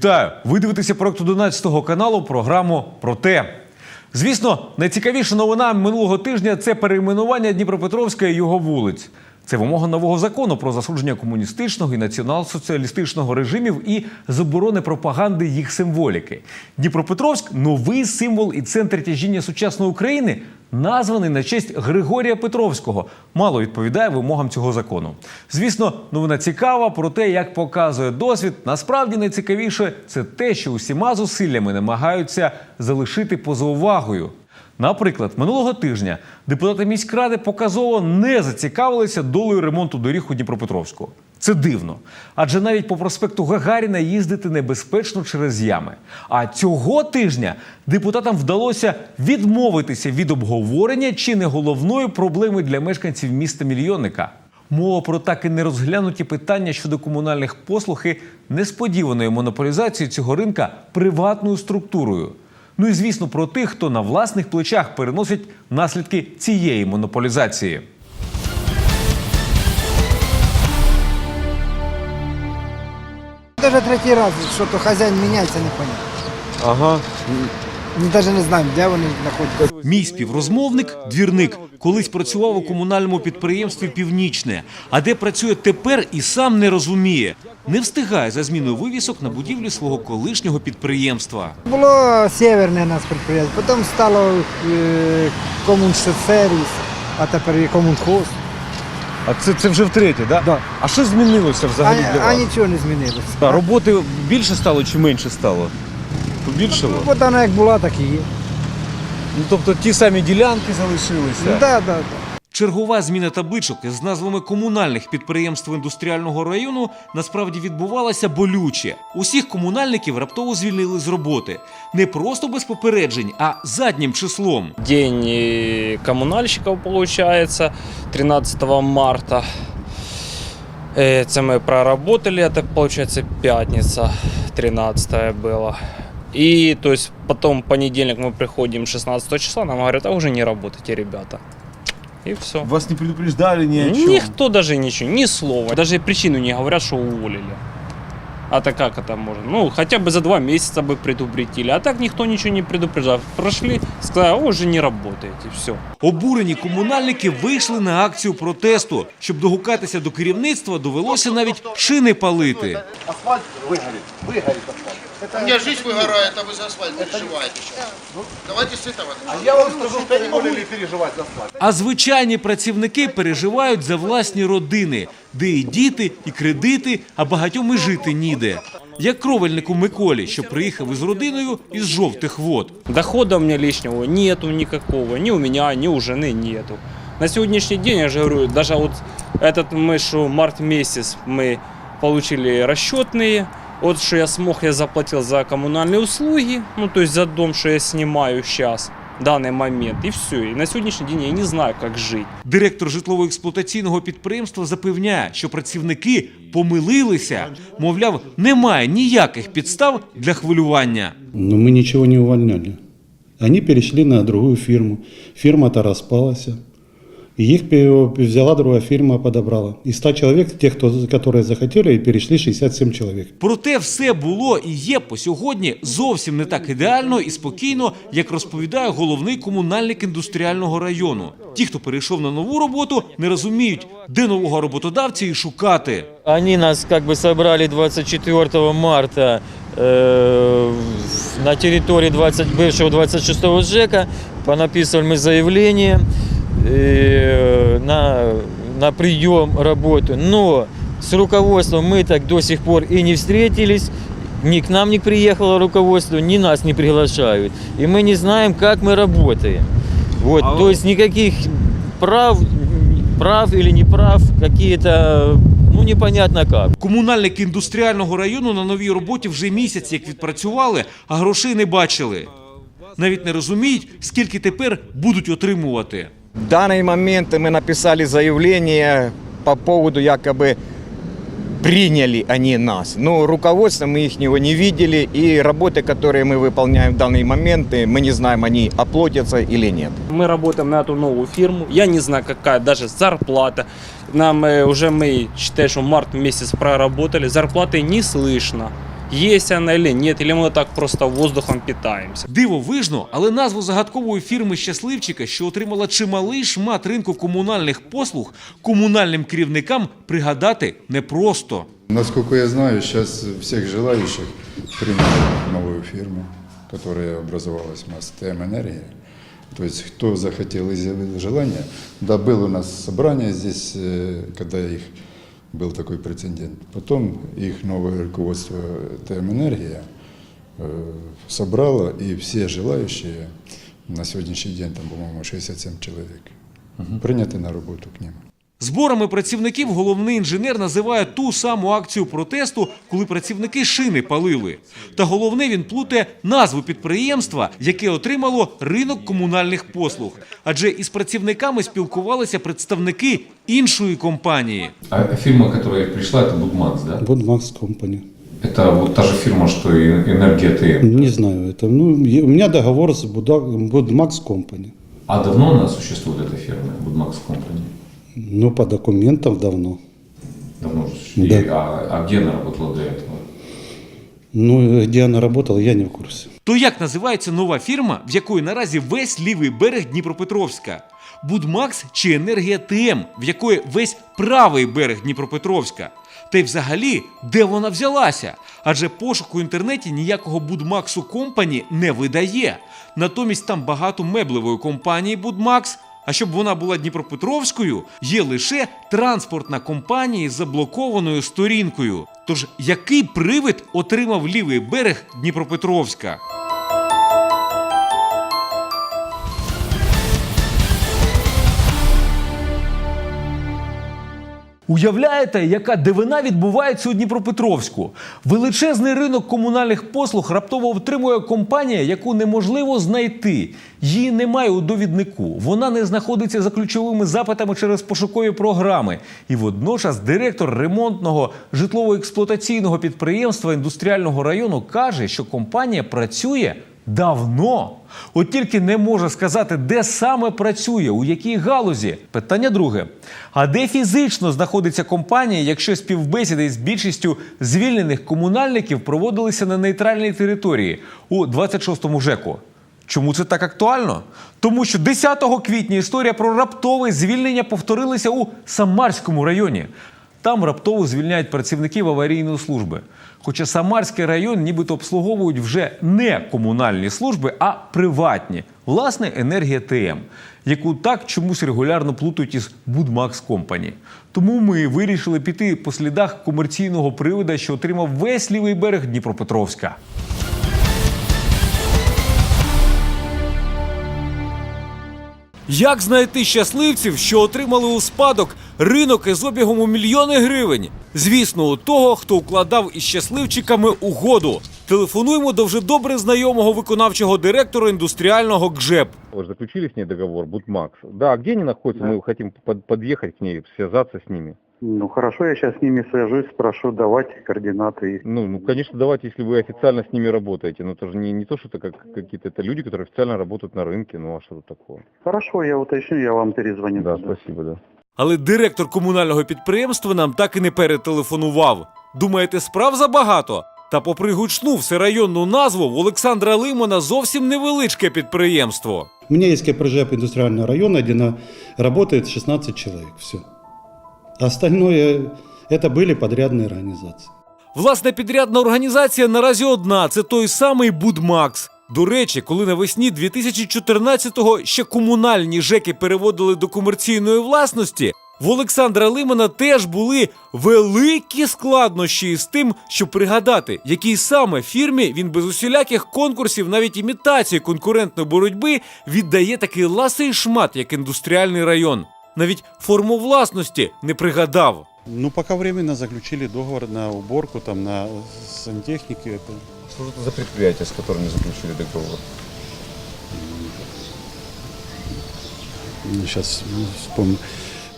Вітаю! Ви дивитеся проект 11 каналу програму про те. Звісно, найцікавіша новина минулого тижня це перейменування Дніпропетровська і його вулиць. Це вимога нового закону про засудження комуністичного і націонал-соціалістичного режимів і заборони пропаганди їх символіки. Дніпропетровськ новий символ і центр тяжіння сучасної України, названий на честь Григорія Петровського, мало відповідає вимогам цього закону. Звісно, новина цікава, проте, як показує досвід, насправді найцікавіше це те, що усіма зусиллями намагаються залишити поза увагою. Наприклад, минулого тижня депутати міськради показово не зацікавилися долею ремонту доріг у Дніпропетровську. Це дивно. Адже навіть по проспекту Гагаріна їздити небезпечно через ями. А цього тижня депутатам вдалося відмовитися від обговорення чи не головної проблеми для мешканців міста мільйонника. Мова про так і не розглянуті питання щодо комунальних послуг і несподіваної монополізації цього ринка приватною структурою. Ну і звісно про тих, хто на власних плечах переносить наслідки цієї монополізації. Даже третій раз, що то хазяїн міняється, непонятно. Ага. Ми навіть не знаємо, де вони знаходяться. Мій співрозмовник, двірник, колись працював у комунальному підприємстві Північне, а де працює тепер і сам не розуміє. Не встигає за зміною вивісок на будівлі свого колишнього підприємства. Було северне у нас підприємство, потім стало е, комунсервіс, а тепер і комунхоз. А це, це вже втретє, да? Да. А що змінилося А, взагалі для а вас? нічого не змінилося. А роботи більше стало чи менше стало? Побільшало? Бо вона як була, так і є. Ну тобто ті самі ділянки залишилися. Так, да, да, да. Чергова зміна табличок із назвами комунальних підприємств індустріального району насправді відбувалася болюче. Усіх комунальників раптово звільнили з роботи не просто без попереджень, а заднім числом. День э, коммунальщиков получается 13 марта. Э, Це ми проработали, это получается пятница 13 было. И то есть потом в понедельник мы приходим 16 числа, нам говорят, а уже не работайте, ребята. И все. Вас не предупреждали ни о чем. Никто даже ничего, ни слова. Даже причину не говорят, что уволили. А так как это можно? Ну, хотя бы за два месяца бы предупредили. А так никто ничего не предупреждал. Прошли, сказали, «А, уже не работаете, все. Обурені комунальники вийшли на акцію протесту. Щоб догукатися до керівництва, довелося навіть шини палити. асфальт выгорит. Выгорит асфальт. У меня жизнь выгорает, а вы за асфальт переживаете сейчас. Давайте с этого. А я вам скажу, что не могу ли переживать за асфальт. А звичайні працівники переживають за власні родини, де і діти, і кредити, а багатьом і жити ніде. Як кровельнику Миколі, що приїхав із родиною із жовтих вод. Дохода у меня лишнего нету никакого. Ни у меня, ни у жены нету. На сегодняшний день, я же говорю, даже вот этот мы, что март месяц мы получили расчетные. Вот что я смог, я заплатил за коммунальные услуги, ну то есть за дом, что я снимаю сейчас, в данный момент, и все. И на сегодняшний день я не знаю, как жить. Директор житлово-експлуатаційного підприємства запевняє, що працівники помилилися. Мовляв, немає ніяких підстав для хвилювання. Но мы ничего не увольняли. Они перешли на другую фирму. Фирма-то распалась. И их пе- взяла другая фирма, подобрала. Из 100 человек, тех, кто, которые захотели, перешли 67 человек. Проте все було і є по сьогодні зовсім не так ідеально і спокійно, як розповідає головний комунальник індустріального району. Ті, хто перейшов на нову роботу, не розуміють, де нового роботодавця і шукати. Они нас как бы собрали 24 марта э, в- на территории 20, бывшего 26 ЖЭКа. Понаписывали мы заявление э, на, на прием работу. Но с руководством мы так до сих пор и не встретились. Ни к нам не приехало руководство, ни нас не приглашают. И мы не знаем, как мы работаем. Вот, то есть никаких прав, прав или не прав, какие-то, ну непонятно как. Комунальники індустріального району на новій роботі вже місяць як відпрацювали, а грошей не бачили. Навіть не розуміють, скільки тепер будуть отримувати. В данный момент мы написали заявление по поводу якобы приняли они нас. Но руководство мы их него не видели, и работы, которые мы выполняем в данный момент, э, мы не знаем, они оплатятся или нет. Мы работаем на эту новую фирму. Я не знаю, какая даже зарплата. Нам э, уже мы, считай, что март месяц проработали. Зарплаты не слышно. есть она или нет, или мы так просто воздухом питаемся. Дивовижно, але назву загадкової фірми щасливчика, що отримала чималий шмат ринку комунальних послуг, комунальним керівникам пригадати непросто. Насколько я знаю, сейчас всех желающих приняли новую фирму, которая образовалась МАСТМ Энергия. То есть кто захотел и изъявил желание, да, было у нас собрание здесь, э, когда их был такой прецедент. Потом их новое руководство ТМ Энергия э, собрало, и все желающие, на сегодняшний день там, по-моему, 67 человек, приняты на работу к ним. Зборами працівників головний інженер називає ту саму акцію протесту, коли працівники шини палили. Та головне він плутає назву підприємства, яке отримало ринок комунальних послуг. Адже із працівниками спілкувалися представники іншої компанії. А фирма, которая пришла, это Будмакс, да? Будмакс Company. Это вот та же фирма, что и Энергия ТМ. Не знаю, это, ну, е- у меня договор с Буда- Будмакс Company. А давно она существует, эта фирма, Будмакс Компани? Ну, по документам давно. Давно уже существует. Да. И- А, а где она работала до этого? Ну, где она работала, я не в курсе. То як називається нова фірма, в якої наразі весь лівий берег Дніпропетровська? Будмакс чи Енергія ТМ, в якої весь правий берег Дніпропетровська? Та й взагалі, де вона взялася? Адже пошук у інтернеті ніякого Будмаксу Компані не видає. Натомість там багато меблевої компанії Будмакс. А щоб вона була Дніпропетровською, є лише транспортна компанія з заблокованою сторінкою. Тож який привид отримав лівий берег Дніпропетровська? Уявляєте, яка дивина відбувається у Дніпропетровську? Величезний ринок комунальних послуг раптово отримує компанія, яку неможливо знайти. Її немає у довіднику. Вона не знаходиться за ключовими запитами через пошукові програми. І водночас директор ремонтного житлово-експлуатаційного підприємства індустріального району каже, що компанія працює Давно. От тільки не може сказати, де саме працює, у якій галузі. Питання друге: а де фізично знаходиться компанія, якщо співбесіди з більшістю звільнених комунальників проводилися на нейтральній території у 26-му ЖЕКу? Чому це так актуально? Тому що 10 квітня історія про раптове звільнення повторилася у Самарському районі. Там раптово звільняють працівників аварійної служби. Хоча Самарський район нібито обслуговують вже не комунальні служби, а приватні. Власне, енергія ТМ, яку так чомусь регулярно плутають із Будмакс Компані. Тому ми вирішили піти по слідах комерційного привода, що отримав весь лівий берег Дніпропетровська. Як знайти щасливців, що отримали у спадок ринок із обігом у мільйони гривень? Звісно, у того, хто укладав із щасливчиками угоду. Телефонуємо до вже добре знайомого виконавчого директора індустріального ГЖЕП. Вы же заключили с ней договор, Будмакс. Да, где они находятся? Мы хотим под- подъехать к ней, связаться с ними. Ну хорошо, я сейчас с ними свяжусь, спрошу давать координаты их. Ну, ну, конечно, давайте, если вы официально с ними работаете. Но это же не, не то, что это как какие-то это люди, которые официально работают на рынке. Ну, а что тут такого? Хорошо, я уточню, я вам перезвоню. Да, тогда. спасибо, да. Але директор комунального підприємства нам так і не перетелефонував. Думаєте, справ забагато? Та попри гучну всерайонну назву, в Олександра Лимона зовсім невеличке підприємство. У меня есть КПРЖ индустриального района, где на, работает 16 человек. Все. Остальное это были подрядные организации. Власне, підрядна організація наразі одна це той самий Будмакс. До речі, коли навесні 2014-го ще комунальні ЖЕКи переводили до комерційної власності, в Олександра Лимана теж були великі складнощі з тим, щоб пригадати, якій саме фірмі він без усіляких конкурсів, навіть імітації конкурентної боротьби, віддає такий ласий шмат, як індустріальний район. Навіть форму власності не пригадав. Ну, пока временно заключили договор на уборку, там, на сантехнике. Это... Что же это за предприятия, с которыми заключили договор? Сейчас вспомню.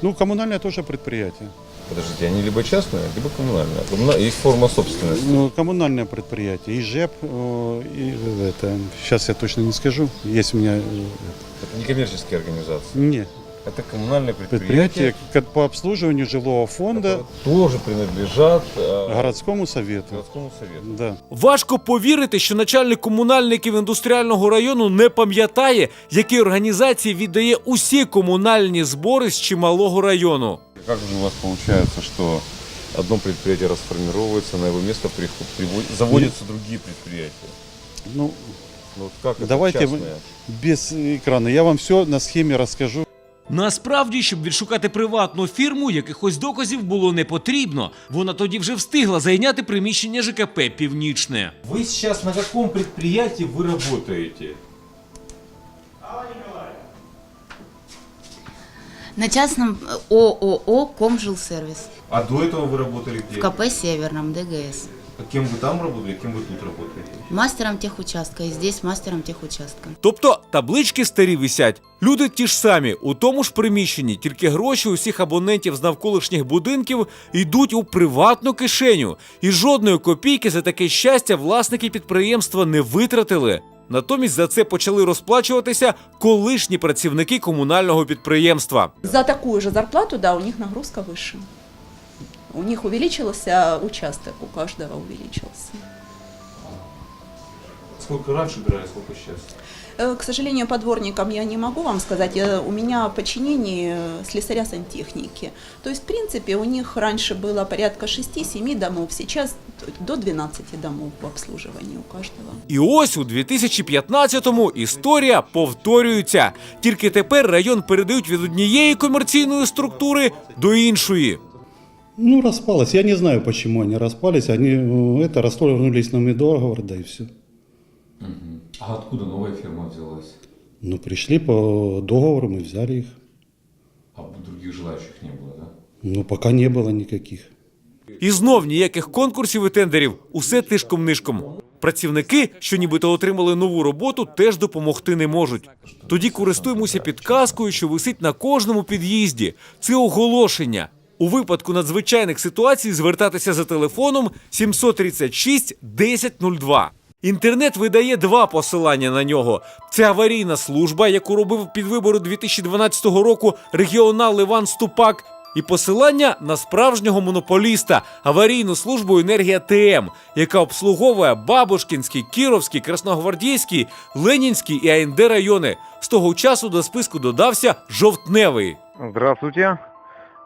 Ну, коммунальное тоже предприятие. Подождите, они либо частные, либо коммунальные. Коммуна- Есть форма собственности. Ну, коммунальное предприятие. И ЖЭП, э, и это, сейчас я точно не скажу. Есть у меня... э, Это не коммерческие организации. Нет, Это коммунальные предприятие предприятия, как по обслуживанию жилого фонда. которые тоже принадлежат э, Городскому совету. городскому совету. Да. Важко повірити, що начальник комунальників індустріального району не пам'ятає, якій організації віддає усі комунальні збори з чималого району. Как же у вас получается, что одно предприятие расформировывается, на его место приход- приводят- заводятся другие предприятия? Ну, Ну, вот как это Давайте мы- частное? без экрана. Я вам все на схеме расскажу. Насправді, щоб відшукати приватну фірму, якихось доказів було не потрібно. Вона тоді вже встигла зайняти приміщення ЖКП Північне. Вы сейчас на каком предприятии вы работаете? На частном э, ООО «Комжилсервис» А до этого вы работали в где? КП «Северном» ДГС. А кем вы там работали, кем вы тут работаете? Мастером техучастка и здесь мастером техучастка. Тобто таблички старі висять. Люди ті ж самі, у тому ж приміщенні, тільки гроші усіх абонентів з навколишніх будинків йдуть у приватну кишеню. І жодної копійки за таке щастя власники підприємства не витратили. Натомість за це почали розплачуватися колишні працівники комунального підприємства. За такую же зарплату, да, у них нагрузка выше. У них увеличился участок, у каждого увеличился. Сколько раньше брали, сколько сейчас? Э, К сожалению, по дворникам я не могу вам сказать. Э, У меня в подчинении э, слесаря сантехники. То есть, в принципе, у них раньше было порядка 6-7 домов, сейчас до 12 домов в обслуживании у каждого. І ось у 2015-му історія повторюється. Тільки тепер район передають від однієї комерційної структури до іншої. Ну, распалось. Я не знаю, почему они распались. Они э, это расторгнулись нам и договор, да и все. А откуда новая фирма взялась? Ну, пришли по договору, мы взяли их. А других желающих не было, да? Ну, пока не было никаких. І знов ніяких конкурсів і тендерів, усе тишком-нишком. Працівники, що нібито отримали нову роботу, теж допомогти не можуть. Тоді користуємося підказкою, що висить на кожному під'їзді. Це оголошення. У випадку надзвичайних ситуацій звертатися за телефоном 736 1002. Інтернет видає два посилання на нього: це аварійна служба, яку робив під вибори 2012 року регіонал Іван Ступак, і посилання на справжнього монополіста аварійну службу енергія ТМ, яка обслуговує Бабушкінський, Кіровський, Красногвардійський, Ленінський і АНД райони. З того часу до списку додався жовтневий. Здравствуйте.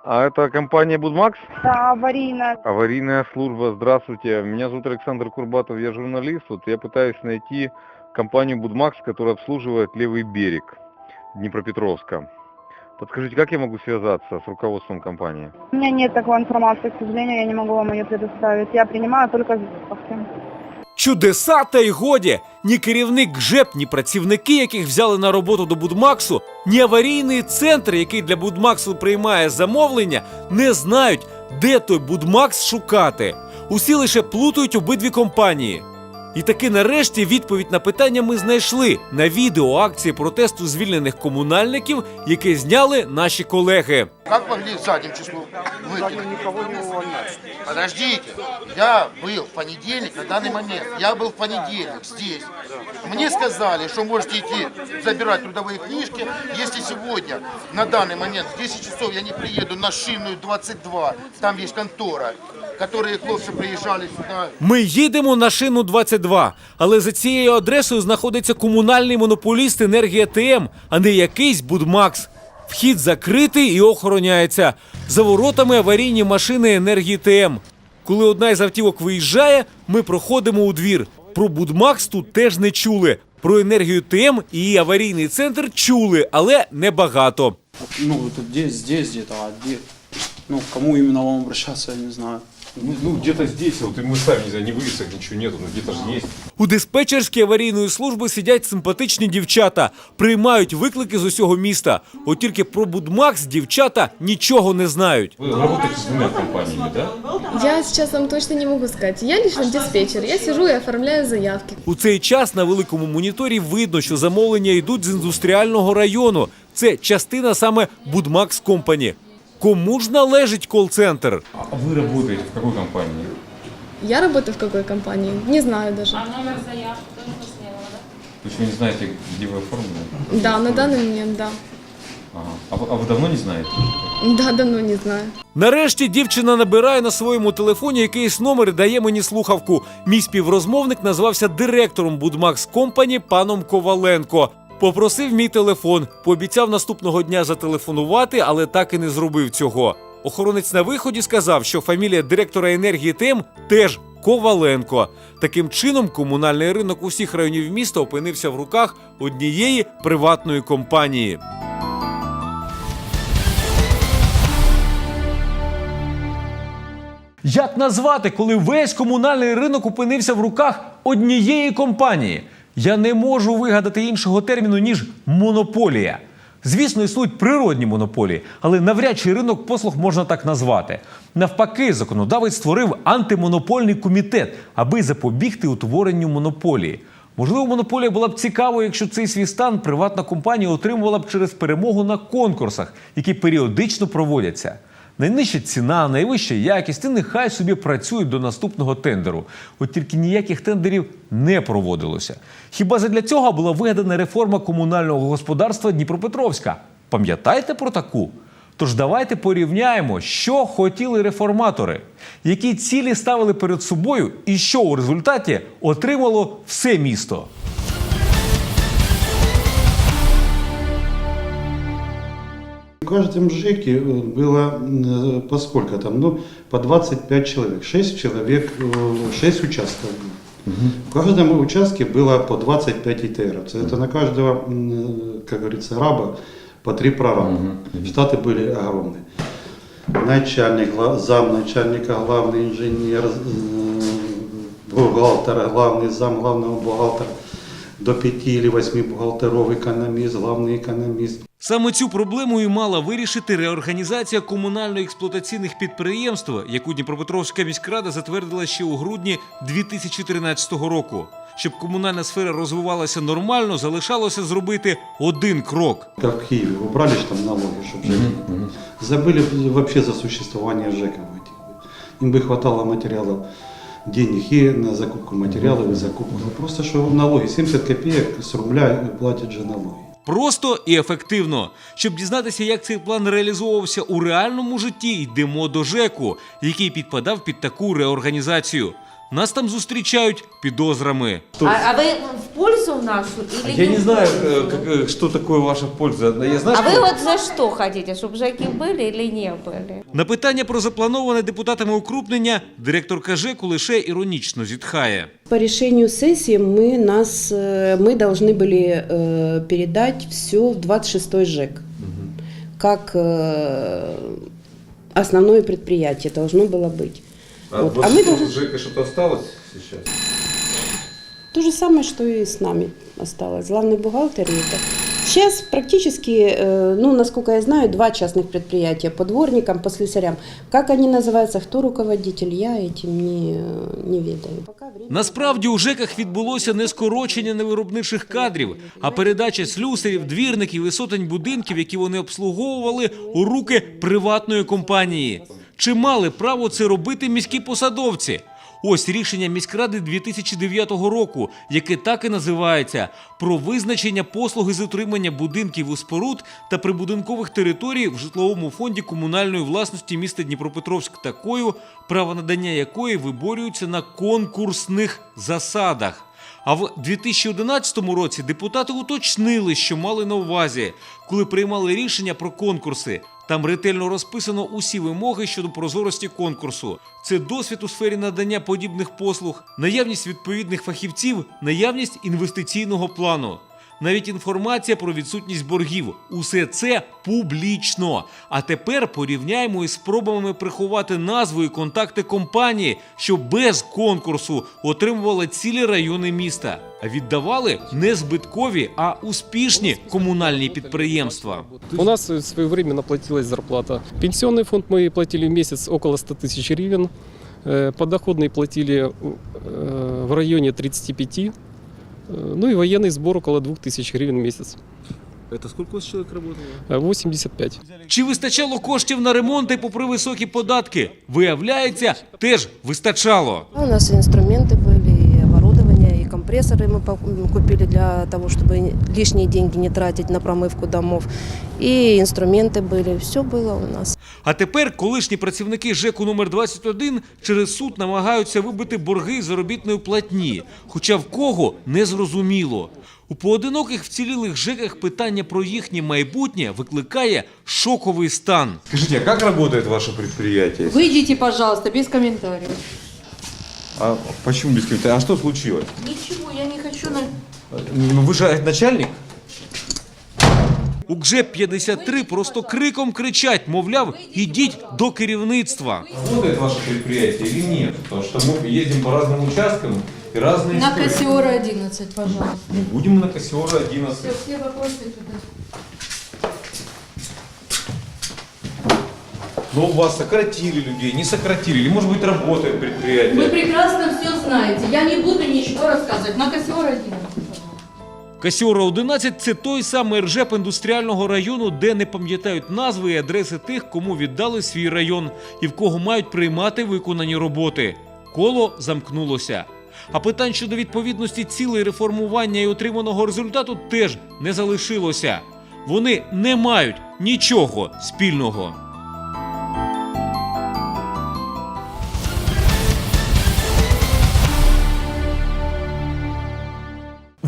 А это компания Будмакс? Да, аварийная. Аварийная служба, здравствуйте. Меня зовут Александр Курбатов, я журналист. Вот я пытаюсь найти компанию Будмакс, которая обслуживает левый берег Днепропетровска. Подскажите, как я могу связаться с руководством компании? У меня нет такой информации, к сожалению, я не могу вам ее предоставить. Я принимаю только заявки. Чудеса та й годі! Ні керівник ЖЕП, ні працівники, яких взяли на роботу до Будмаксу, ні аварійний центр, який для Будмаксу приймає замовлення, не знають, де той Будмакс шукати. Усі лише плутають обидві компанії. І таки нарешті відповідь на питання ми знайшли на відео акції протесту звільнених комунальників, яке зняли наші колеги. Как могли задним числом выкинуть? никого не увольнять. Подождите. Я был в понедельник на данный момент. Я был в понедельник здесь. Мне сказали, что можете идти забирать трудовые книжки. Если сегодня, на данный момент, в 10 часов я не приеду на Шинную 22, там есть контора, которые хлопцы приезжали сюда, Ми їдемо на шину 22, але за цією адресою знаходиться комунальний монополіст енергія ТМ, а не якийсь Будмакс. Вхід закритий і охороняється. За воротами аварійні машини енергії ТМ. Коли одна із автівок виїжджає, ми проходимо у двір. Про Будмакс тут теж не чули. Про енергію ТМ і її аварійний центр чули, але небагато. Ну, это здесь, здесь где-то, а где? Ну, кому именно вам обращаться, я не знаю. Ну, ну где-то здесь, вот и мы сами не знаю, ни вывесок, ничего нету, но где-то же есть. У диспетчерській аварійної служби сидять симпатичні дівчата, приймають виклики з усього міста. От тільки про Будмакс дівчата нічого не знають. Вы работаете с двумя компаниями, да? Я сейчас вам точно не могу сказать. Я лично диспетчер. Я сижу и оформляю заявки. У цей час на великому моніторі видно, що замовлення йдуть з індустріального району. Це частина саме Будмакс Компані. Кому ж належить кол-центр? А вы работаете в какой компании? Я работаю в какой компании? Не знаю даже. То есть вы не знаете, где вы оформлены? Да, на данный момент, да. А, вы- а вы давно не знаете? Да, давно не знаю. Нарешті дівчина набирає на своєму телефоні якийсь номер і дає мені слухавку. Мій співрозмовник назвався директором Будмакс Компані паном Коваленко. Попросив мій телефон, пообіцяв наступного дня зателефонувати, але так і не зробив цього. Охоронець на виході сказав, що фамілія директора енергії ТМ теж Коваленко. Таким чином, комунальний ринок усіх районів міста опинився в руках однієї приватної компанії. Як назвати, коли весь комунальний ринок опинився в руках однієї компанії? Я не можу вигадати іншого терміну, ніж монополія. Звісно, існують природні монополії, але навряд чи ринок послуг можна так назвати. Навпаки, законодавець створив антимонопольний комітет, аби запобігти утворенню монополії. Можливо, монополія була б цікавою, якщо цей свій стан приватна компанія отримувала б через перемогу на конкурсах, які періодично проводяться. Найнижча ціна, найвища якість, і нехай собі працюють до наступного тендеру. От тільки ніяких тендерів не проводилося. Хіба задля цього була вигадана реформа комунального господарства Дніпропетровська? Пам'ятаєте про таку? Тож давайте порівняємо, що хотіли реформатори, які цілі ставили перед собою, і що у результаті отримало все місто. В каждом ЖЭКе э, было э, по сколько там, ну, по 25 человек, 6 человек, 6 участков было. В каждом участке было по 25 ИТРовцев. Это на каждого, м, как говорится, раба по три прораба. Штаты были огромные. Начальник, гла- замначальника, главный инженер, э, бухгалтер, главный зам главного бухгалтера, до пяти или восьми бухгалтеров, экономист, главный экономист. Саме цю проблему і мала вирішити реорганізація комунально-експлуатаційних підприємств, яку Дніпропетровська міськрада затвердила ще у грудні 2013 року. Щоб комунальна сфера розвивалася нормально, залишалося зробити один крок. Как в Киеве, убрали же там налоги, чтобы ЖЭКи. Забыли вообще за существование ЖЭКов этих. Им бы хватало материалов, денег и на закупку материалов и закупку. Ну, Просто что налоги, 70 копеек с рубля платят же налоги. Просто і ефективно. Щоб дізнатися, як цей план реалізовувався у реальному житті, йдемо до ЖЕКу, який підпадав під таку реорганізацію. Нас там зустрічають підозрами. А, а вы в пользу нашу или не, в пользу? що таке ваша польза. Я знаю, А вы вот за что хотите, чтобы жеки были или не были? На питання про заплановане депутатами укрупнення директорка ЖЕКу лише іронічно зітхає. По решению сессии мы, нас, э, мы должны были э, передать все в 26-й ЖЭК. Как э, основное предприятие должно было быть. Вот. А мы должны... ЖЭКа что-то осталось сейчас? То же самое, что и с нами осталось. Главный бухгалтер и это. Сейчас практически, э, ну, насколько я знаю, два частных предприятия по дворникам, по слесарям. Как они называются, кто руководитель, я этим не, не ведаю. Пока время- Насправді у ЖЕКах відбулося не скорочення невиробничих кадрів, а передача слюсарів, двірників і сотень будинків, які вони обслуговували, у руки приватної компанії. Чи мали право це робити міські посадовці? Ось рішення міськради 2009 року, яке так і називається про визначення послуги з утримання будинків і споруд та прибудинкових територій в житловому фонді комунальної власності міста Дніпропетровськ такою, право надання якої виборюються на конкурсних засадах. А в 2011 році депутати уточнили, що мали на увазі, коли приймали рішення про конкурси. Там ретельно розписано усі вимоги щодо прозорості конкурсу. Це досвід у сфері надання подібних послуг, наявність відповідних фахівців, наявність інвестиційного плану Навіть інформація про відсутність боргів. Усе це публічно. А тепер порівняємо із спробами приховати назву і контакти компанії, що без конкурсу отримувала цілі райони міста. А віддавали не збиткові, а успішні комунальні підприємства. У нас э, своевременно платилась зарплата. Пенсионный фонд мы платили в месяц около 100 тысяч гривен. Э, Подоходный платили э, в районе 35. Э, Ну и военный сбор около 2000 гривен в месяц. Це скільки у вас чоловік працювало? Э, 85. Чи вистачало коштів на ремонти попри високі податки? Виявляється, теж вистачало. У нас и инструменты компрессоры мы пок- купили для того, чтобы лишние деньги не тратить на промывку домов. И инструменты были, все было у нас. А тепер колишні працівники ЖЕКу номер 21 через суд намагаються вибити борги заробітної платні. Хоча в кого не зрозуміло. У поодиноких вцілілих ЖЕКах питання про їхнє майбутнє викликає шоковий стан. Скажіть, а як працює ваше підприємство? Выйдите, пожалуйста, без комментариев. А почему без комментариев? А что случилось? Ничего, я не хочу на... Ну ви ж начальник. У ГЖЕП 53 просто криком кричать, мовляв, ідіть до керівництва. Работает ваше предприятие или нет? Потому что мы ездим по разным участкам и разные На истории. Кассиора 11, пожалуйста. Ну, будем на Кассиора 11. Все, все вопросы туда. Но у вас сократили людей, не сократили, или может быть работает предприятие. Вы прекрасно все знаете. Я не буду ничего рассказывать. На Кассиора 11. Касіора 11 – це той самий ржеп індустріального району, де не пам'ятають назви і адреси тих, кому віддали свій район і в кого мають приймати виконані роботи. Коло замкнулося. А питань щодо відповідності цілей реформування і отриманого результату теж не залишилося. Вони не мають нічого спільного.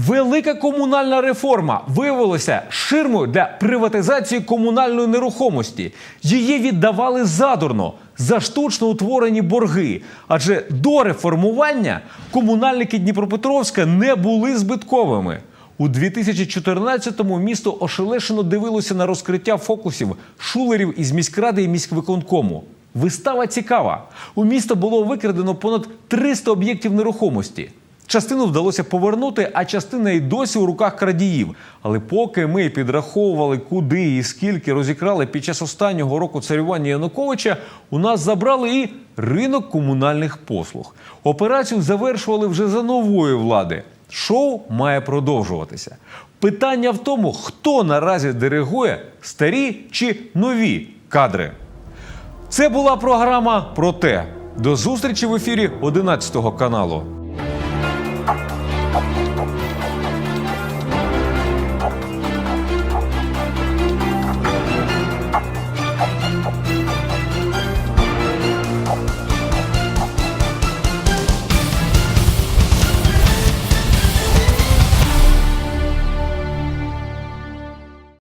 Велика комунальна реформа виявилася ширмою для приватизації комунальної нерухомості. Її віддавали задурно за штучно утворені борги. Адже до реформування комунальники Дніпропетровська не були збитковими. У 2014-му місто ошелешено дивилося на розкриття фокусів шулерів із міськради і міськвиконкому. Вистава цікава. У місто було викрадено понад 300 об'єктів нерухомості. Частину вдалося повернути, а частина й досі у руках крадіїв. Але поки ми підраховували, куди і скільки розікрали під час останнього року царювання Януковича, у нас забрали і ринок комунальних послуг. Операцію завершували вже за нової влади. Шоу має продовжуватися. Питання в тому, хто наразі диригує старі чи нові кадри. Це була програма про те. До зустрічі в ефірі 11 каналу. Thank you.